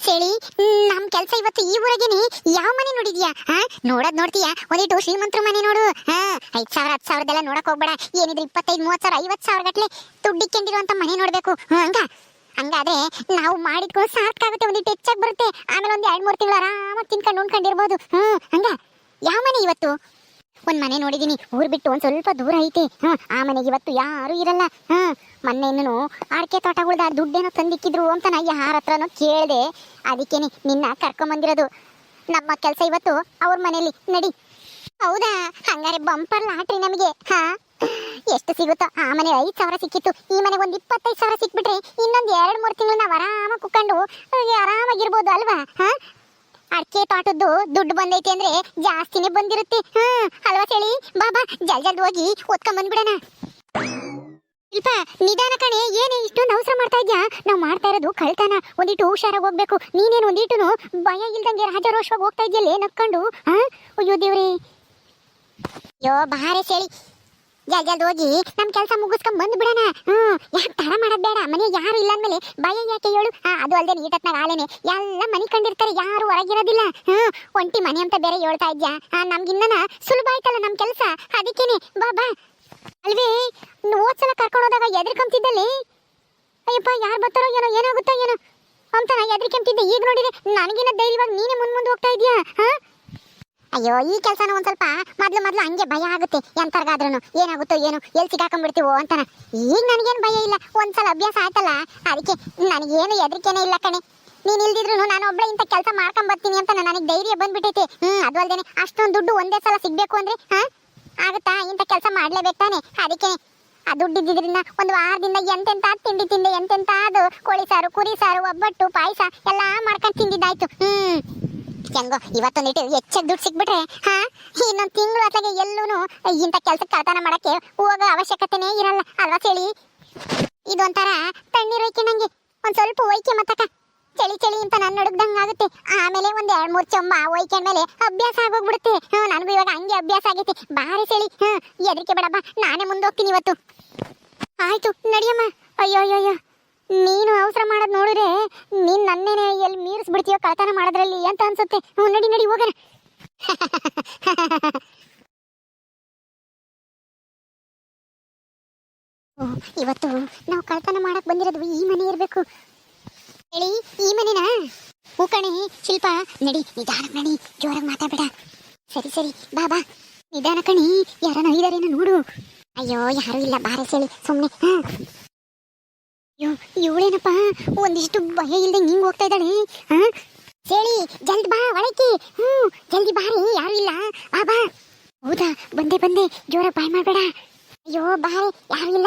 ಹ್ಮ್, ನಮ್ ಕೆಲ್ಸ ಇವತ್ತು ಈ ಊರಾಗೇನಿ. ಯಾವ ಮನೆ ನೋಡಿದ್ಯಾ? ನೋಡದ್ ನೋಡ್ತೀಯಾ? ಒಂದಿಟ್ಟು ಶ್ರೀಮಂತ್ರ ಮನೆ ನೋಡು. ಹಾ ಐದ್ ಸಾವಿರ ಹತ್ತು ಸಾವಿರದೆಲ್ಲ ನೋಡಕ್ ಹೋಗ್ಬೇಡ. ಏನಿದ್ರೆ ಇಪ್ಪತ್ತೈದು ಮೂವತ್ ಸಾವಿರ ಐವತ್ ಸಾವಿರ ಗಟ್ಲೆ ದುಡ್ಡಿಕ್ಕೊಂಡಿರುವಂತ ಮನೆ ನೋಡ್ಬೇಕು. ಹಂಗ? ಹಂಗಾದ್ರೆ ನಾವು ಮಾಡಿದ್ಕೊಂಡು ಸಾಕಾಗುತ್ತೆ ಒಂದಿಟ್ಟು ಹೆಚ್ಚಾಗಿ ಬರುತ್ತೆ. ಆಮೇಲೆ ಒಂದ್ ಎರಡ್ ಮೂರ್ ತಿಂಗಳು ಆರಾಮಾಗಿ ತಿನ್ಕೊಂಡು ಉಣ್ಕೊಂಡಿರ್ಬೋದು. ಹ್ಮ್ ಹಂಗ? ಯಾವ ಮನೆ ಇವತ್ತು? ಒಂದ್ ಮನೆ ನೋಡಿದೀನಿ, ಊರ್ ಬಿಟ್ಟು ಒಂದ್ ಸ್ವಲ್ಪ ದೂರ ಐತೆ. ಆ ಮನೆಗೆ ಇವತ್ತು ಯಾರು ಇರಲ್ಲ. ಹ್ಮ್, ಮೊನ್ನೆ ಇನ್ನೂ ಅಡಿಕೆ ತೋಟಗಳ್ದ ದುಡ್ಡೇನೋ ತಂದಿಕ್ಕಿದ್ರು ಅಂತ ನಾ ಯಾರ ಹತ್ರನೋ ಕೇಳ್ದೆ. ಅದಕ್ಕೇನೆ ನಿನ್ನ ಕರ್ಕೊಂಬಂದಿರೋದು. ನಮ್ಮ ಕೆಲ್ಸ ಇವತ್ತು ಅವ್ರ ಮನೇಲಿ ನಡಿ. ಹೌದಾ? ಹಂಗಾರೆ ಬಂಪರ್ ಲಾಟ್ರಿ ನಮಗೆ. ಹಾ? ಎಷ್ಟು ಸಿಗುತ್ತೋ ಆ ಮನೆ ಐದ್ ಸಾವಿರ ಸಿಕ್ಕಿತ್ತು. ಈ ಮನೆಗೆ ಒಂದ್ ಇಪ್ಪತ್ತೈದು ಸಾವಿರ ಸಿಕ್ಬಿಟ್ರೆ ಇನ್ನೊಂದ್ ಎರಡ್ ಮೂರ್ ತಿಂಗಳು ನಾವ್ ಆರಾಮಾಗಿ ಕುಕ್ಕೊಂಡು ಆರಾಮಾಗಿರ್ಬೋದು ಅಲ್ವಾ? ಹಾ? ಅಡಿಕೆ ತೋಟದ್ದು ದುಡ್ಡು ಬಂದೈತೆ ಅಂದ್ರೆ ಜಾಸ್ತಿನೇ ಬಂದಿರುತ್ತೆ. ಹ್ಮ್, ಅಲ್ವಾ ಹೇಳಿ ಬಾಬಾ ಜಲ್ ಜಲ್ದ್ ಹೋಗಿ ಓದ್ಕೊಂಡ್ ಬಂದ್ಬಿಡೋಣ. ಇಲ್ಪ ನಿಧಾನ ಕಣೆ, ಏನೇ ಇಷ್ಟೊಂದು ಅವಸರ ಮಾಡ್ತಾ ಇದ್ಯಾ? ನಾವು ಮಾಡ್ತಾ ಇರೋದು ಕಳ್ತಾನ. ಒಂದಿಟ್ಟು ಹುಷಾರಾಗಿ ಹೋಗ್ಬೇಕು. ನೀನೇನು ಒಂದಿಟ್ಟು ಭಯ ಇಲ್ದಂಗೆ ರಾಜರೋಷವಾಗಿ ಹೋಗ್ತಾ ಇದೆಯಲ್ಲೇ ನಕ್ಕೊಂಡು? ಹಾ? ಅಯ್ಯೋ ದೇವ್ರಿ. ಯೋ ಬಹಾರೇ ಜಲ್ ಜಲ್ದಿ ಹೋಗಿ ನಮ್ ಕೆಲಸ ಮುಗಿಸ್ಕೊಂಡ್ ಬಂದ್ಬಿಡಣ ಹ್ಮ್, ಯಾಕೆ ತರ ಮಾಡೋದ್ ಬೇಡ. ಮನೆ ಯಾರು ಇಲ್ಲ ಅಂದ್ಮೇಲೆ ಭಯ ಯಾಕೆ ಹೇಳು? ಹಾ ಅದು ಅಲ್ದೆ ಈಟತ್ನಾಗ ಆಲೇನೆ ಎಲ್ಲ ಮನೆ ಕಂಡಿರ್ತಾರೆ, ಯಾರು ಹೊರಗಿರೋದಿಲ್ಲ. ಹ್ಮ್, ಒಂಟಿ ಮನೆ ಅಂತ ಬೇರೆ ಹೇಳ್ತಾ ಇದ್ಯಾ? ನಮ್ಗಿನ್ನ ಸುಲಭ ಆಯ್ತಲ್ಲ ನಮ್ ಕೆಲಸ? ಅದಕ್ಕೇನೆ, ಬಾ ಬಾ. ಅಲ್ವೇ, ಹೋದ್ಸಲ ಕರ್ಕೊಂಡು ಹೋದಾಗ ಎದ್ರಕೊಂತಿದ್ದಲ್ಲಿ ಅಯ್ಯಪ್ಪ, ಯಾರು ಬರ್ತಾರೋ ಏನೋ, ಏನಾಗುತ್ತೋ ಏನೋ. ಅಂತ ನಾ ಎದ್ರಿಕೆಂತಿದ್ದೆ ಈಗ ನೋಡಿದ್ರೆ ನನಗಿನ್ನ ಧೈರ್ಯವಾಗಿ ನೀನೇ ಮುಂದ್ ಮುಂದೆ ಹೋಗ್ತಾ ಇದೀಯಾ? ಹಾ? ಅಯ್ಯೋ, ಈ ಕೆಲಸನ ಒಂದ್ ಸ್ವಲ್ಪ ಮೊದ್ಲು ಮೊದ್ಲು ಹಂಗೆ ಭಯ ಆಗುತ್ತೆ. ಎಂತರ್ಗಾದ್ರೂ ಏನಾಗುತ್ತೋ ಏನು? ಎಲ್ಲಿ ಸಿಗಾಕೊಂಡ್ಬಿಡ್ತೀವೋ ಅಂತಾನ. ಈಗ ನನಗೇನು ಭಯ ಇಲ್ಲ. ಒಂದ್ಸಲ ಅಭ್ಯಾಸ ಆಯ್ತಲ್ಲ? ಅದಕ್ಕೆ ನನಗೇನು ಹೆದರಿಕೆನೇ ಇಲ್ಲ ಕಣೆ. ನೀನ್ ಇಲ್ದಿದ್ರು ನಾನು ಒಬ್ಳೆ ಇಂಥ ಕೆಲಸ ಮಾಡ್ಕೊಂಡ್ ಬರ್ತೀನಿ ಅಂತ ನನಗೆ ಧೈರ್ಯ ಬಂದ್ಬಿಟ್ಟೈತಿ. ಹ್ಮ್, ಅದು ಅಲ್ದೇನೆ. ಅಷ್ಟೊಂದು ದುಡ್ಡು ಒಂದೇ ಸಲ ಸಿಗ್ಬೇಕು ಅಂದ್ರೆ, ಹಾ? ಆಗುತ್ತಾ? ಇಂಥ ಕೆಲಸ ಮಾಡ್ಲೇಬೇಕು ತಾನೆ? ಅದಕ್ಕೆ ಆ ದುಡ್ಡು ಇದ್ದಿದ್ರಿಂದ ಒಂದು ವಾರದಿಂದ ಎಂತೆಂತ ತಿಂಡಿ ತಿಂದೆ ಎಂತೆಂತ ಅದು ಕೋಳಿ ಸಾರು, ಕುರಿ ಸಾರು, ಒಬ್ಬಟ್ಟು, ಪಾಯಸ ಎಲ್ಲ ಮಾಡ್ಕೊಂಡು ತಿಂದಿದ್ದಾಯ್ತು. ಹ್ಮ್. ಹೆಂಗೋ ಇವತ್ತೊಂದಿಟ್ಟು ಹೆಚ್ಚಾಗಿ ದುಡ್ಡು ಸಿಕ್ಬಿಟ್ರೆ ಹಾ? ಇನ್ನೊಂದು ತಿಂಗಳು ಅತ್ಲಾಗೆ ಎಲ್ಲೂನು ಇಂಥ ಕೆಲ್ಸಕ್ಕೆ ಕಳ್ತನ ಮಾಡಕ್ಕೆ ಹೋಗೋ ಅವಶ್ಯಕತೆನೇ ಇರಲ್ಲ, ಅಲ್ವಾ ಚಳಿ? ಇದೊಂಥರ ತಣ್ಣೀರು ಒಯ್ಕೆ ನಂಗೆ. ಒಂದ್ ಸ್ವಲ್ಪ ಒಯ್ಕೆ ಮತ್ತಕ್ಕ. ಚಳಿ ಚಳಿ ಅಂತ ನಾನು ನಡುಗ್ದಂಗ ಆಗುತ್ತೆ. ಆಮೇಲೆ ಒಂದ್ ಎರಡು, ಮೂರು ಚೊಂಬ ಒಯ್ಕೆ ಮೇಲೆ ಅಭ್ಯಾಸ ಆಗೋಗ್ಬಿಡುತ್ತೆ. ಹ್ಞೂ ನನಗೂ ಇವಾಗ ಹಂಗೆ ಅಭ್ಯಾಸ ಆಗೈತಿ. ಬಾರಿ ಚಳಿ. ಹ್ಞೂ ಎದರಿಕೆ ಬೇಡಪ್ಪ. ನಾನೇ ಮುಂದೋಗ್ತೀನಿ ಇವತ್ತು. ಆಯ್ತು, ನಡಿಯಮ್ಮ. ಅಯ್ಯೋ ಅಯ್ಯೋ ಅಯ್ಯೋ. ನೀನು ಅವಸರ ಮಾಡೋದ್ ನೋಡಿದ್ರೆ ನೀನ್ ನನ್ನೇನೆ ಎಲ್ಲಿ ಮೀರಿಸ್ಬಿಡ್ತೀಯೋ ಕಳ್ತನ ಮಾಡೋದ್ರಲ್ಲಿ ಅಂತ ಅನ್ಸುತ್ತೆ. ನಡಿ ನಡಿ, ಹೋಗೋಣ. ಇವತ್ತು ನಾವು ಕಳ್ತನ ಮಾಡಕ್ ಬಂದಿರೋದು ಈ ಮನೆ ಇರ್ಬೇಕು. ಹೇಳಿ, ಈ ಮನೆನಾ? ಹೂಕಣಿ ಶಿಲ್ಪ, ನಡಿ, ನಿಧಾನ ನಡಿ ಜೋರಾಗಿ ಮಾತಾಡ್ಬೇಡ. ಸರಿ ಸರಿ, ಬಾ ಬಾ. ನಿಧಾನ ಕಣಿ, ಯಾರನ್ನ ಇದಾರೇನೋ ನೋಡು. ಅಯ್ಯೋ, ಯಾರು ಇಲ್ಲ, ಬಾರೆ ಹೇಳಿ ಸುಮ್ಮನೆ ಹಾ ಇವಳೇನಪ್ಪ? ಒಂದಿಷ್ಟು ಭಯ ಇಲ್ಲದೆ ಹಿಂಗ್ ಹೋಗ್ತಾ ಇದ್ದಾಳೆ ಹಾ ಹೇಳಿ ಜಲ್ದಿ ಬಾ ಒಳಕ್ಕೆ. ಹ್ಞೂ, ಜಲ್ದಿ ಬಾ ರೀ, ಯಾರು ಇಲ್ಲ. ಬಾ ಬಾ. ಹೌದಾ? ಬಂದೆ ಬಂದೆ. ಜೋರ ಬಾಯ್ ಮಾಡಬೇಡ. ಅಯ್ಯೋ, ಬಾ ಯಾರು ಇಲ್ಲ.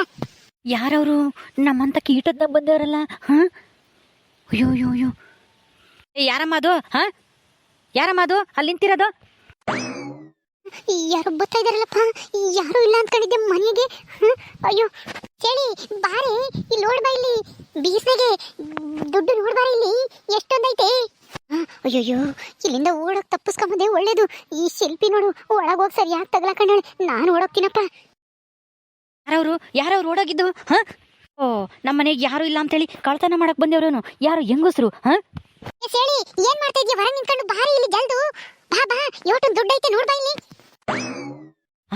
ಯಾರವರು? ನಮ್ಮಂತ ಕೀಟದ್ನಾಗ ಬಂದವರಲ್ಲ, ಹಾಂ? ಅಯ್ಯೋ ಅಯ್ಯೋ ಅಯ್ಯೋ. ಯಾರಮ್ಮ ಅದು, ಹಾಂ? ಯಾರಮ್ಮ ಅದು? ಅಲ್ಲಿ ನಿಂತಿರೋದು? ಯಾರು ಬರ್ತಾ ಇದಾರಲ್ಲಪ್ಪ ಯಾರು ಇಲ್ಲ ಅಂದ್ಕೊಂಡಿದ್ದೆ ಮನೆಗೆ. ಅಯ್ಯೋ ಕೇಳಿ ಬಾರಿ ಇಲ್ಲಿ ನೋಡ್ಬಾ ಇಲ್ಲಿ. ಬೀಸ್ನಾಗೆ ದುಡ್ಡು ನೋಡ್ಬಾರ ಇಲ್ಲಿ. ಎಷ್ಟೊಂದೈತೆ? ಅಯ್ಯೋಯ್ಯೋ ಅಯ್ಯಯ್ಯೋ ಇಲ್ಲಿಂದ ಓಡೋಕ್ ತಪ್ಪಿಸ್ಕೊಂಬಂದೆ ಒಳ್ಳೇದು. ಈ ಶಿಲ್ಪಿ ನೋಡು ಒಳಗೋಗಿ ಸರಿಯಾಗಿ ತಗ್ಲಾಕೊಂಡಾಳೆ ನಾನು ಓಡೋಗ್ತೀನಪ್ಪ. ಯಾರವರು? ಯಾರವ್ರು ಓಡೋಗಿದ್ದು? ಹಾ? ಓ ನಮ್ಮ ಮನೆಗೆ ಯಾರು ಇಲ್ಲ ಅಂತೇಳಿ ಕಳ್ತನ ಮಾಡಕ್ ಬಂದೇವ್ರೇನು? ಯಾರು ಹೆಂಗಸ್ರು? ಹಾ? ಹೇಳಿ ಏನ್ ಮಾಡ್ತಾ ಇದ್ಯಾ? ಹೊರ ನಿಂತ್ಕೊಂಡು ಬಾರಿ ಇಲ್ಲಿ ಜಲ್ದು. ಬಾ ಬಾ ಯೋಟನ್ ದುಡ್ಡು ಐತೆ ನೋಡ್ಬಾ ಇಲ್ಲಿ. ಆ,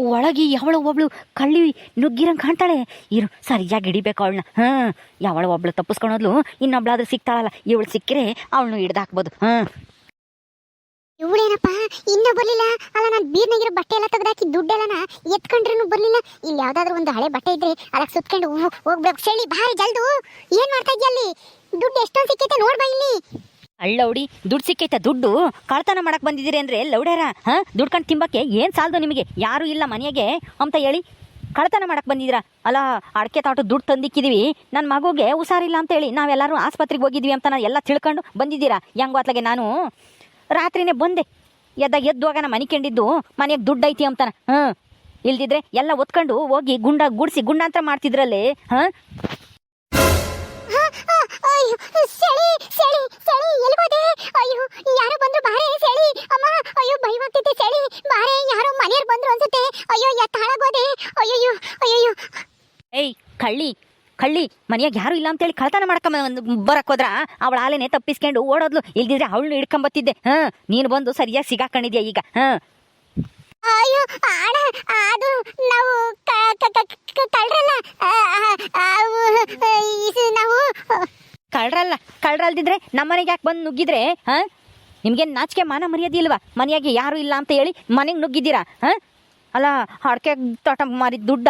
ಒಳಗೆ ಯಾವಳ ಒಬ್ಳು ಕಳ್ಳಿ ನುಗ್ಗಿರಂಗೆ ಕಾಣ್ತಾಳೆ. ಇರು, ಸರಿಯಾಗಿ ಹಿಡಿಬೇಕು ಅವಳನ್ನ. ಹಾ, ಯಾವಳ ಒಬ್ಳು ತಪ್ಪಿಸ್ಕೊಳೋದ್ಲು, ಇನ್ನೊಬ್ಳಾದ್ರೂ ಸಿಗ್ತಾಳಲ್ಲ, ಇವಳು ಸಿಕ್ಕರೆ ಅವಳನ್ನು ಹಿಡ್ದಾಕ್ಬೋದು. ಹಾ. ಇವಳೇನಪ್ಪ, ಇನ್ನೂ ಬರಲಿಲ್ಲ? ಅಲ್ಲ, ನಾನು ಬೀರ್ನಾಗಿರೋ ಬಟ್ಟೆ ಎಲ್ಲ ತೆಗೆದಾಕಿ ದುಡ್ಡೆಲ್ಲನ ಎತ್ಕೊಂಡ್ರೂ ಬರ್ಲಿಲ್ಲ? ಇಲ್ಲಿ ಯಾವ್ದಾದ್ರು ಒಂದು ಹಳೆ ಬಟ್ಟೆ ಇದ್ರೆ ಅದಕ್ಕೆ ಸುತ್ಕೊಂಡು ಹೋಗ್ಬೇಕು. ಚಳಿ ಭಾರಿ ಜಲ್ದು. ಏನು ಮಾಡ್ತಾ ಇದ್ಯಾ ಅಲ್ಲಿ? ದುಡ್ಡು ಎಷ್ಟೊಂದು ಸಿಕ್ಕೈತೆ ನೋಡ್ಬಾ ಇಲ್ಲಿ. ಅಳ್ಳೌಡಿ, ದುಡ್ಡು ಸಿಕ್ಕೈತ ದುಡ್ಡು ಕಳ್ತನ ಮಾಡಕ್ ಬಂದಿದ್ದೀರಿ ಅಂದ್ರೆ ಲೌಡ್ಯಾರ? ಹ? ದುಡ್ಕೊಂಡು ತಿಂಬಕ್ಕೆ ಏನ್ ಸಾಲದು ನಿಮಗೆ? ಯಾರು ಇಲ್ಲ ಮನೆಗೆ. ಅಂತ ಹೇಳಿ ಕಳ್ತನ ಮಾಡಕ್ ಬಂದಿದ್ದೀರಾ? ಅಲ್ಲ ಅಡಕೆ ತಾಟು ದುಡ್ಡು ತಂದಿಕ್ಕಿದೀವಿ. ನನ್ನ ಮಗುಗೆ ಹುಷಾರಿಲ್ಲ ಅಂತ ಹೇಳಿ ನಾವೆಲ್ಲರೂ ಆಸ್ಪತ್ರೆಗೆ ಹೋಗಿದ್ವಿ ಅಂತ ನಾನು ಎಲ್ಲ ತಿಳ್ಕೊಂಡು ಬಂದಿದ್ದೀರಾ? ಹೆಂಗೋ ಅತ್ಲಾಗೆ ನಾನು? ರಾತ್ರಿನೇ ಬಂದೆ. ಎದ್ದಾಗ ಎದ್ದುವಾಗ ನಾ ಮನೆ ಕಂಡಿದ್ದು, ಮನೆಗೆ ದುಡ್ಡು ಐತಿ ಅಂತಾನ ಹ್ಞೂ ಇಲ್ದಿದ್ರೆ ಎಲ್ಲ ಒತ್ಕೊಂಡು ಹೋಗಿ ಗುಂಡ ಗುಡಿಸಿ ಗುಂಡಾಂತರ ಮಾಡ್ತಿದ್ರಲ್ಲಿ? ಹಾಂ? ಸೆಳಿ ಎಲ್ಗೋದೆ ಅಯ್ಯೋ ಯಾರು ಬಂದ್ರು ಬಾರೆ ಸೆಳಿ ಅಮ್ಮ ಅಯ್ಯೋ ಭಯವಾಗ್ತಿದೆ ಸೆಳಿ ಬಾರೆ ಯಾರೋ ಮನೆಯವ್ರು ಬಂದ್ರು ಅನ್ಸುತ್ತೆ. ಅಯ್ಯೋ ಎತ್ತ ಹಾಳಾಗೋದೆ ಅಯ್ಯಯ್ಯೋ ಅಯ್ಯಯ್ಯೋ. ಏಯ್ ಕಳ್ಳಿ ಕಳ್ಳಿ ಮನೆಯಾಗ ಯಾರು ಇಲ್ಲ ಅಂತೇಳಿ ಕಳ್ತನ ಮಾಡ್ಕೊಂಬ ಬರಕ್ ಹೋದ್ರ? ಅವಳ ಆಲೆನೆ ತಪ್ಪಿಸ್ಕೊಂಡು ಓಡೋದ್ಲು. ಇಲ್ದಿದ್ರೆ ಅವಳನ್ನ ಹಿಡ್ಕೊಂಬತ್ತಿದ್ದೆ. ಹಾ ನೀನು ಬಂದು ಸರಿಯಾಗಿ ಸಿಗಾಕೊಂಡಿದ್ಯಾ ಈಗ? ಹಾ. ಅಯ್ಯೋ ಆಡ ಅದು ನಾವು ಕಳ್ರಲ್ಲ. ನಾವು ಕಳ್ರಲ್ಲ, ಕಳ್ರಲ್ದಿದ್ರೆ ನಮ್ಮನೆಗೆ ಯಾಕೆ ಬಂದು ನುಗ್ಗಿದ್ರೆ, ಹಾಂ? ನಿಮ್ಗೆ ನಾಚಿಕೆ ಮಾನ ಮರ್ಯಾದೆ ಇಲ್ವಾ? ಮನೆಯಾಗೆ ಯಾರು ಇಲ್ಲ ಅಂತ ಹೇಳಿ ಮನೆಗೆ ನುಗ್ಗಿದ್ದೀರಾ, ಹಾಂ? ಅಲ್ಲ, ಅಡ್ಕೆ ತೋಟ ಮಾರಿದ ದುಡ್ಡ?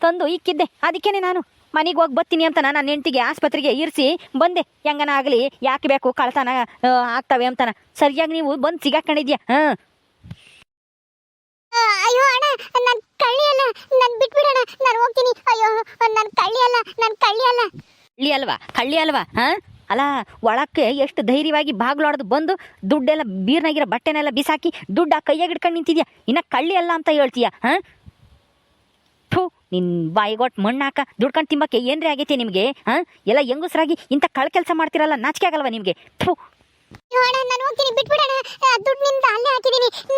ತಂದು ಇಕ್ಕಿದ್ದೆ. ಅದಕ್ಕೇನೆ ನಾನು ಮನೆಗೆ ಹೋಗಿ ಬರ್ತೀನಿ ಅಂತ ನನ್ನ ಹೆಂಡತಿಗೆ ಆಸ್ಪತ್ರೆಗೆ ಇರಿಸಿ ಬಂದೆ. ಹೆಂಗನ ಆಗಲಿ, ಯಾಕೆ ಬೇಕು ಕಳ್ತನ ಆಗ್ತವೆ ಅಂತನ. ಸರಿಯಾಗಿ ನೀವು ಬಂದು ಸಿಗಾಕೊಂಡಿದ್ಯಾ, ಹಾಂ? ಅಯ್ಯೋ ಅಣ್ಣ ನನ್ನ ಕಳ್ಳಿ ಅಲ್ಲ ನಾನು ಬಿಟ್ಬಿಡಣ, ನಾನು ಹೋಗ್ತೀನಿ. ಅಯ್ಯೋ ನನ್ನ ಕಳ್ಳಿ ಅಲ್ಲ ನನ್ನ ಕಳ್ಳಿ ಅಲ್ಲ ಕಳ್ಳಿ ಅಲ್ವಾ? ಕಳ್ಳಿ ಅಲ್ವಾ? ಹಾಂ? ಅಲ್ಲ ಒಳಕ್ಕೆ ಎಷ್ಟು ಧೈರ್ಯವಾಗಿ ಬಾಗ್ಲಾಡ್ದು ಬಂದು ದುಡ್ಡೆಲ್ಲ ಬೀರ್ನಾಗಿರೋ ಬಟ್ಟೆನೆಲ್ಲ ಬಿಸಾಕಿ ದುಡ್ಡು ಆ ಕೈಯಾಗ ಹಿಡ್ಕೊಂಡು ನಿಂತಿದ್ಯಾ? ಇನ್ನ ಕಳ್ಳಿ ಅಲ್ಲ ಅಂತ ಹೇಳ್ತೀಯ? ಹಾಂ? ಥೂ ನಿನ್ ಬಾಯಿಗೊಟ್ಟು ಮಣ್ಣು ಹಾಕ ದುಡ್ಕೊಂಡು ತಿಂಬಕ್ಕೆ ಏನ್ರಿ ಆಗೈತೆ ನಿಮಗೆ? ಹಾಂ? ಎಲ್ಲ ಹೆಂಗಸ್ರಾಗಿ ಇಂಥ ಕಳ್ ಕೆಲಸ ಮಾಡ್ತಿರಲ್ಲ ನಾಚಿಕೆ ಆಗಲ್ವಾ ನಿಮಗೆ? ಥೂ. ನಾನು ಹೋಗ್ತೀನಿ ಬಿಟ್ಬಿಡಣ. ದುಡ್ಡು ನಿಮ್ದು ಅಲ್ಲೇ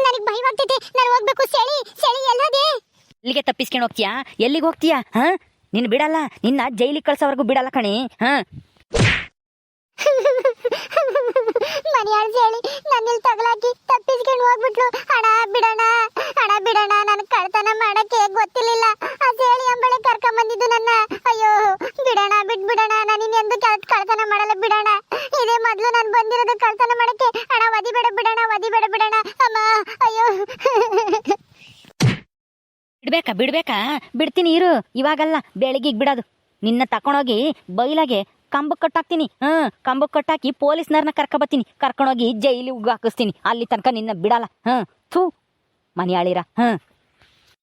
ನನಗೆ ಭಯವಾಗ್ತೈತೆ ನಾನು ಹೋಗ್ಬೇಕು ಸೆಳಿ ಸೆಳಿ ಎಲ್ಲದೆ ಇಲ್ಲಿಗೆ ತಪ್ಪಿಸ್ಕೊಂಡು ಹೋಗ್ತೀಯಾ? ಎಲ್ಲಿಗೆ ಹೋಗ್ತೀಯಾ? ಹಾ? ನಿನ್ನ ಬಿಡಲ್ಲ, ನಿನ್ನ ಜೈಲಿಗೆ ಕಳ್ಸೋವರೆಗೂ ಬಿಡಲ್ಲ ಕಣಿ, ಹಾ? ಮನೆ ಜೇಳಿ ನನ್ನಿಲ್ ತಗಲಾಕಿ ತಪ್ಪಿಸ್ಕೊಂಡು ಹೋಗ್ಬಿಟ್ಲು. ಹಣ ಬಿಡಣ ಹಣ ಬಿಡಣ ನನ್ ಕಳ್ತನ ಮಾಡಕ್ಕೆ ಗೊತ್ತಿರ್ಲಿಲ್ಲ. ಆ ಸೇಳಿ ಅಂಬಳೆ ಕರ್ಕೊಂಡ್ ಬಂದಿದ್ದು ನನ್ನ. ಅಯ್ಯೋ ಬಿಡಣ ಬಿಟ್ಬಿಡಣ ನಾನು ಎಂದು ಕಳ್ತನ ಮಾಡಲ್ಲ ಬಿಡಣ ಇದೇ ಮೊದ್ಲು ನಾನು ಬಂದಿರೋದು ಕಳ್ತನ ಮಾಡಕ್ಕೆ. ಹಣ ಒದಿಬೇಡ ಬಿಡಣ ಒದಿಬೇಡ ಬಿಡಣ ಅಮ್ಮ, ಅಯ್ಯೋ. ಬಿಡ್ಬೇಕಾ ಬಿಡ್ಬೇಕಾ? ಬಿಡ್ತೀನಿ, ಇರು. ಇವಾಗಲ್ಲ ಬೆಳಗಿಗೆ ಬಿಡೋದು. ನಿನ್ನ ತಕೊಂಡೋಗಿ ಬೈಲಾಗೆ ಕಂಬಕ್ಕೆ ಕಟ್ಟಾಕ್ತೀನಿ. ಹಾ ಕಂಬಕ್ಕೆ ಕಟ್ಟಾಕಿ ಪೊಲೀಸ್ನವ್ರನ್ನ ಕರ್ಕೊಬತ್ತೀನಿ. ಕರ್ಕೊಂಡೋಗಿ ಜೈಲಿಗೆ ಹಾಕಿಸ್ತೀನಿ. ಅಲ್ಲಿ ತನಕ ನಿನ್ನ ಬಿಡಲ್ಲ. ಹಾ, ಥೂ. ಮನೆಯಾಳಿರ ಹ್ಮ್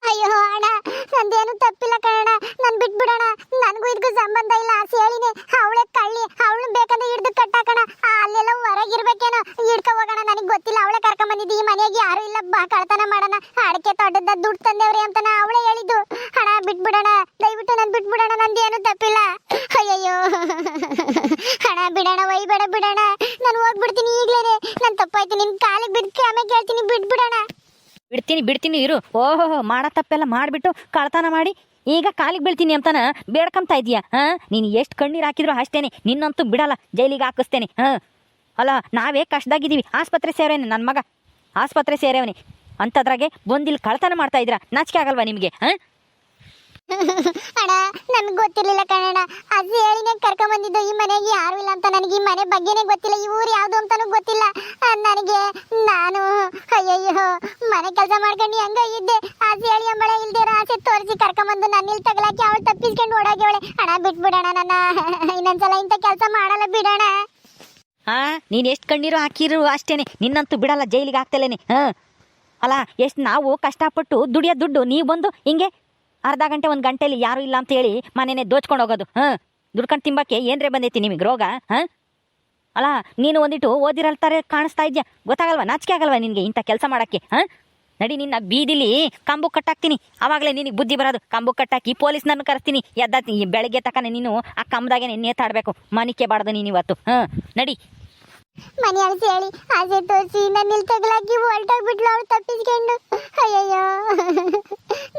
ಅಯ್ಯೋ ಅಣ್ಣ, ನಂದೇನು ತಪ್ಪಿಲ್ಲ ಕಣ ನನ್ ಬಿಟ್ಬಿಡೋಣ. ನನಗೂ ಇದಕ್ಕೂ ಸಂಬಂಧ ಇಲ್ಲ. ಹೇಳಿನಿ. ಅವಳೆ ಕಳ್ಳಿ. ಅವಳು ಬೇಕಂದ್ರೆ ಹಿಡ್ದು ಕಟ್ಟಾಕಣ. ಅಲ್ಲೆಲ್ಲ ಹೊರಗಿರ್ಬೇಕೇನೋ. ಹಿಡ್ಕೊ ಹೋಗೋಣ. ನನಗೆ ಗೊತ್ತಿಲ್ಲ. ಅವಳೆ ಕರ್ಕೊಂಡ್ ಬಂದಿದ್ದಿ ಈ ಮನೆಗೆ ಯಾರು ಇಲ್ಲ. ಬಾ, ಕಳ್ತನ ಮಾಡೋಣ. ಅಡಕೆ ತೋಟದ ದುಡ್ಡು ತಂದೇವ್ರಿ ಅಂತ ಅವಳೆ ಹೇಳಿದ್ದು. ಹಣ ಬಿಟ್ಬಿಡಣ ನಂದೇನು ತಪ್ಪಿಲ್ಲ ಅಯ್ಯಯ್ಯೋ ಹಣ ಬಿಡಣ ಒಯ್ಬೇಡ ಬಿಡಣ ನಾನು ಹೋಗ್ಬಿಡ್ತೀನಿ ಈಗ್ಲೇನೆ ನನ್ ತಪ್ಪಾಯ್ತು ನಿನ್ ಕಾಲಿಗೆ ಬಿದ್ದು ಆಮೇಲೆ ಕೇಳ್ತೀನಿ ಬಿಟ್ಬಿಡಣ ಬಿಡ್ತೀನಿ ಬಿಡ್ತೀನಿ, ಇರು. ಓಹೋ ಮಾಡೋ ತಪ್ಪೆಲ್ಲ ಮಾಡಿಬಿಟ್ಟು ಕಳ್ತನ ಮಾಡಿ. ಈಗ ಕಾಲಿಗೆ ಬೀಳ್ತೀನಿ ಅಂತಾನ? ಬೇಡ್ಕೊಂತ ಇದೀಯ ಹಾ? ನೀನು ಎಷ್ಟು ಕಣ್ಣೀರು ಹಾಕಿದ್ರು ಅಷ್ಟೇನೆ. ನಿನ್ನಂತೂ ಬಿಡಲ್ಲ. ಜೈಲಿಗೆ ಹಾಕಿಸ್ತೇನೆ. ಹಾ? ಅಲ್ಲ, ನಾವೇ ಕಷ್ಟದಾಗಿದ್ದೀವಿ. ಆಸ್ಪತ್ರೆ ಸೇರೇನೆ ನನ್ನ ಮಗ. ಆಸ್ಪತ್ರೆ ಸೇರೇವನಿ. ಅಂತದ್ರಾಗೆ ಬಂದಿಲ್ಲಿ ಕಳ್ತನ ಮಾಡ್ತಾ ಇದ್ದೀರಾ? ನಾಚಿಕೆ ಆಗಲ್ವಾ ನಿಮಗೆ? ಹಾಂ? ಅಣ್ಣ, ನನ್ಗೆ ಗೊತ್ತಿರ್ಲಿಲ್ಲ ಕಣಣ್ಣ. ಅದು ಹೇಳಿನೇ ಕರ್ಕೊಂಬಂದಿದ್ದು ಈ ಮನೆಗೆ ಯಾರು ಇಲ್ಲ ಅಂತ ನನಗೆ ಈ ಮನೆ ಬಗ್ಗೆನೇ ಗೊತ್ತಿಲ್ಲ. ಈ ಊರು ಯಾವ್ದು ಅಂತಾನೂ ಗೊತ್ತಿಲ್ಲ. ನನಗೆ ನಾನು, ಅಯ್ಯಯ್ಯೋ. ಮನೆ ಕೆಲಸ ಮಾಡ್ಕೊಂಡು ಹೆಂಗ ಇದ್ದೆ, ಆಸೆ ಹೇಳಿ ಅಂಬಳೆ, ಇಲ್ದೇ ಇರೋ ಆಸೆ ತೋರಿಸಿ ಕರ್ಕೊಂಬಂದು ಇಲ್ಲಿ ತಗಲಾಕಿ ಅವಳು ತಪ್ಪಿಸ್ಕೊಂಡು ಓಡಾಗಿವಳೆ ಅಣ್ಣ ಬಿಟ್ಬಿಡೋಣ ನನ್ನ. ಇನ್ನೊಂದ್ಸಲ ಇಂಥ ಕೆಲಸ ಮಾಡಲ್ಲ ಬಿಡೋಣ. ಹಾ ನೀನು ಎಷ್ಟು ಕಣ್ಣೀರು ಹಾಕಿರು ಅಷ್ಟೇನೆ. ನಿನ್ನಂತೂ ಬಿಡಲ್ಲ, ಜೈಲಿಗೆ ಹಾಕ್ತಲೇನೆ ಹಾ ಅಲ್ಲ, ಎಷ್ಟು ನಾವು ಕಷ್ಟಪಟ್ಟು ದುಡಿಯೋ ದುಡ್ಡು ನೀವು ಬಂದು ಹಿಂಗೆ ಅರ್ಧ ಗಂಟೆ ಒಂದು ಗಂಟೆಲಿ ಯಾರು ಇಲ್ಲ ಅಂತ ಹೇಳಿ ಮನೇನೆ ದೋಚ್ಕೊಂಡು ಹೋಗೋದು. ಹಾಂ ದುಡ್ಕೊಂಡು ತಿಂಬಕ್ಕೆ ಏನ್ರೆ ಬಂದೈತಿ ನಿಮಗೆ ರೋಗ? ಹಾಂ ಅಲ್ಲ, ನೀನು ಒಂದಿಟ್ಟು ಓದಿರಲ್ತಾರೆ ಕಾಣಿಸ್ತಾ ಇದೆಯಾ? ಗೊತ್ತಾಗಲ್ವಾ? ನಾಚಿಕೆ ಆಗಲ್ವಾ ನಿನಗೆ ಇಂಥ ಕೆಲಸ ಮಾಡೋಕ್ಕೆ? ಹಾಂ ನಡಿ ನಿನ್ನ ಬೀದಿಲಿ ಕಂಬು ಕಟ್ಟಾಕ್ತೀನಿ. ಆವಾಗಲೇ ನಿನಗೆ ಬುದ್ಧಿ ಬರೋದು. ಕಂಬು ಕಟ್ಟಾಕಿ ಪೊಲೀಸ್ನನ್ನು ಕರೆಸ್ತೀನಿ. ಎದ್ದ ಬೆಳಗ್ಗೆ ತಕನೆ ನೀನು ಆ ಕಂಬದಾಗೆ ನೇತಾಡಬೇಕು. ಮನಿಕೆ ಬಾರ್ದು ನೀನು ಇವತ್ತು. ಹಾಂ ನಡಿ. ಮನೆ ಅಳಿಸಿ ಹೇಳಿ. ಆಸೆ ತೋರಿಸಿ ಇಲ್ಲಿ ತಗಲಾಕಿ ಹೊಲ್ಟೋಗ್ಬಿಟ್ಲು ಅವಳು ತಪ್ಪಿಸ್ಕೊಂಡು. ಅಯ್ಯಯ್ಯೋ.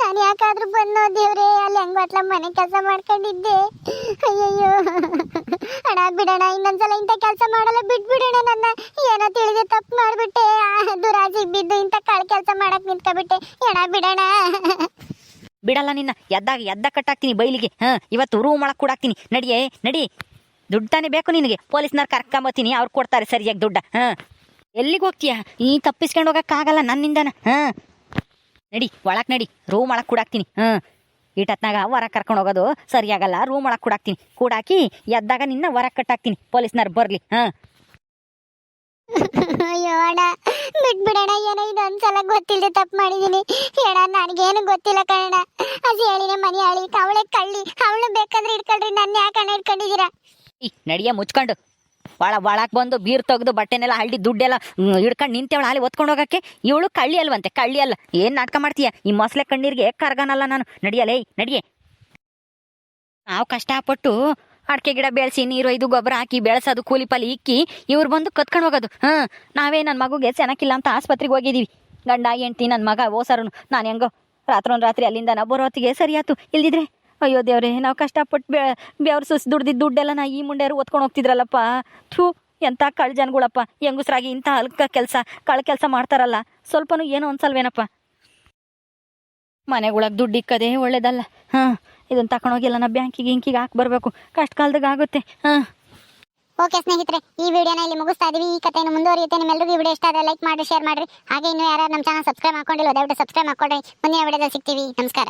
ನಾನು ಯಾಕಾದ್ರೂ ಬಂದೋ ದೇವ್ರೆ, ಅಲ್ಲಿ ಹೆಂಗ್ ಮನೆ ಕೆಲಸ ಮಾಡ್ಕೊಂಡಿದ್ದೆ. ಅಯ್ಯಯ್ಯೋ. ಅಣ್ಣ ಬಿಡೋಣ ಇನ್ನೊಂದ್ಸಲ ಇಂಥ ಕೆಲಸ ಮಾಡಲ್ಲ ಬಿಟ್ಬಿಡೋಣ ನನ್ನ. ಏನೋ ತಿಳಿದೆ ತಪ್ಪು ಮಾಡ್ಬಿಟ್ಟೆ. ದುರಾಸೆಗ್ ಬಿದ್ದು ಮಾಡಕ್ ನಿಂತ್ಕೊಬಿಟ್ಟೆ. ಎಡ ಬಿಡೋಣ. ಬಿಡಲ್ಲ ನಿನ್ನ. ಎದ್ದಾಗ ಎದ್ದ ಕಟ್ಟಾಕ್ತೀನಿ ಬೈಲಿಗೆ. ಹಾಂ ಇವತ್ತು ರೂಮ್ ಒಳಗೆ ಕೂಡಾಕ್ತೀನಿ. ನಡಿಯೇ ನಡಿ. ದುಡ್ಡು ತಾನೇ ಬೇಕು ನಿನಗೆ. ಪೊಲೀಸ್ನವ್ರು ಕರ್ಕೊಂಬತ್ತೀನಿ. ಅವ್ರು ಕೊಡ್ತಾರೆ ಸರಿಯಾಗಿ ದುಡ್ಡ. ಹಾಂ. ಎಲ್ಲಿಗೆ ಹೋಗ್ತೀಯಾ? ಈ ತಪ್ಪಿಸ್ಕೊಂಡು ಹೋಗೋಕ್ಕಾಗಲ್ಲ ನನ್ನಿಂದನ. ಹಾಂ. ನಡಿ ಒಳಕ್ ನಡಿ. ರೂಮ್ ಒಳಗೆ ಕೂಡಾಕ್ತೀನಿ. ಹಾಂ. ಈಟತ್ನಾಗ ಹೊರಗೆ ಕರ್ಕೊಂಡು ಹೋಗೋದು ಸರಿಯಾಗಲ್ಲ. ರೂಮ್ ಒಳಗೆ ಕೂಡಾಕ್ತೀನಿ. ಕೂಡಾಕಿ ಎದ್ದಾಗ ನಿನ್ನ ಹೊರಗೆ ಕಟ್ಟಾಕ್ತೀನಿ. ಪೊಲೀಸ್ನವ್ರು ಬರಲಿ. ಹಾಂ. ಬಿಟ್ಬಿಡೋಣ ಏನೋ ಇದೊಂದ್ಸಲ ಗೊತ್ತಿಲ್ಲದೆ ತಪ್ಪು ಮಾಡಿದೀನಿ. ಹೇಳ, ನನಗೇನು ಗೊತ್ತಿಲ್ಲ ಕಣ ಅದು ಹೇಳಿನೇ ಮನೆ ಹೇಳಿ. ಅವಳೆ ಕಳ್ಳಿ. ಅವಳು ಬೇಕಂದ್ರೆ ಇಟ್ಕೊಳ್ರಿ ನನ್ನ ಯಾಕೆ ಅಣ್ಣ ಇಟ್ಕೊಂಡಿದ್ದೀರಾ ನಡಿಯ ಮುಚ್ಕೊಂಡು. ಒಳ ಒಳಕ್ಕೆ ಬಂದು ಬೀರ್ ತೆಗೆದು ಬಟ್ಟೆನೆಲ್ಲ ಹಳ್ಳಿ ದುಡ್ಡೆಲ್ಲ ಹಿಡ್ಕೊಂಡು ನಿಂತೇವಳ ಅಲ್ಲಿ ಒತ್ಕೊಂಡು ಹೋಗಕ್ಕೆ? ಇವಳು ಕಳ್ಳಿ ಅಲ್ವಂತೆ, ಕಳ್ಳಿ ಅಲ್ಲ. ಏನು ನಾಟಕ ಮಾಡ್ತೀಯ? ಈ ಮೊಸಳೆ ಕಣ್ಣೀರಿಗೆ ಕರ್ಗನಲ್ಲ ನಾನು. ನಡಿಯಲೇ ನಡಿಯೇ. ನಾವು ಕಷ್ಟಪಟ್ಟು ಅಡಿಕೆ ಗಿಡ ಬೆಳೆಸಿ, ನೀರು ಇದು ಗೊಬ್ಬರ ಹಾಕಿ, ಬೆಳೆಸೋದು, ಕೂಲಿ ಪಾಲಿ ಇಕ್ಕಿ, ಇವ್ರು ಬಂದು ಕತ್ಕೊಂಡು ಹೋಗೋದು. ಹಾಂ, ನಾವೇ ನನ್ನ ಮಗುಗೆ ಚೆನ್ನಾಗಿಲ್ಲ ಅಂತ ಆಸ್ಪತ್ರೆಗೆ ಹೋಗಿದ್ದೀವಿ ಗಂಡ, ಹೆಂಡ್ತಿ ನನ್ನ ಮಗ ಓಸರು ನಾನು ಹೆಂಗೋ, ರಾತ್ರೋನ್ ರಾತ್ರಿ ಅಲ್ಲಿಂದ ನಾವು ಬರೋ ಹೊತ್ತಿಗೆ ಸರಿ ಆಯ್ತು. ಇಲ್ದಿದ್ರೆ, ಅಯ್ಯೋ ದೇವ್ರೆ, ನಾವು ಕಷ್ಟಪಟ್ಟು ಬೆ, ಬೆವ್ರು ಸುಸ್ ದುಡ್ದಿದ್ದು ದುಡ್ಡೆಲ್ಲ ನಾ ಈ ಮುಂಡೆಯರು ಓದ್ಕೊಂಡು ಹೋಗ್ತಿದ್ರಲ್ಲಪ್ಪ. ಥೂ ಎಂಥ ಕಳ್ಳ ಜನಗಳಪ್ಪ. ಹೆಂಗುಸ್ರಾಗಿ ಇಂಥ ಹಲ್ಕ ಕೆಲಸ ಕಳ್ಳ ಕೆಲಸ ಮಾಡ್ತಾರಲ್ಲ. ಸ್ವಲ್ಪನೂ ಏನೋ ಅನ್ಸಲ್ವೇನಪ್ಪ ಮನೆಗೊಳಗೆ ದುಡ್ಡು ಇಕ್ಕದೇ ಒಳ್ಳೇದಲ್ಲ. ಹಾಂ ಇದನ್ನು ತಗೊಂಡೋಗಿಲ್ಲ ನಾ ಬ್ಯಾಂಕಿಗೆ ಇಂಕಿಗೆ ಹಾಕಿ ಬರಬೇಕು. ಕಷ್ಟ ಕಾಲದಾಗ ಆಗುತ್ತೆ. ಹಾಂ. ಓಕೆ ಸ್ನೇಹಿತರೆ, ಈ ವಿಡಿಯೋನ ಇಲ್ಲಿ ಮುಗಿಸ್ತಾ ಇದೀವಿ. ಈ ಕಥೆಯನ್ನು ಮುಂದುವರಿಯುತ್ತೆ. ನಿಮ್ಮೆಲ್ಲರಿಗೂ ವಿಡಿಯೋ ಇಷ್ಟ ಆದರೆ ಲೈಕ್ ಮಾಡಿ ಶೇರ್ ಮಾಡಿರಿ. ಹಾಗೆ ಇನ್ನೂ ಯಾರು ನಮ್ಮ ಚಾನಲ್ ಸಬ್ಸ್ಕ್ರೈಬ್ ಮಾಡ್ಕೊಂಡಿಲ್ಲ ದಯವಿಟ್ಟು ಸಬ್ಸ್ಕ್ರೈಬ್ ಮಾಡ್ಕೊಳ್ರಿ. ಮುಂದಿನ ವಿಡಿಯೋದಲ್ಲಿ ಸಿಗ್ತೀವಿ. ನಮಸ್ಕಾರ.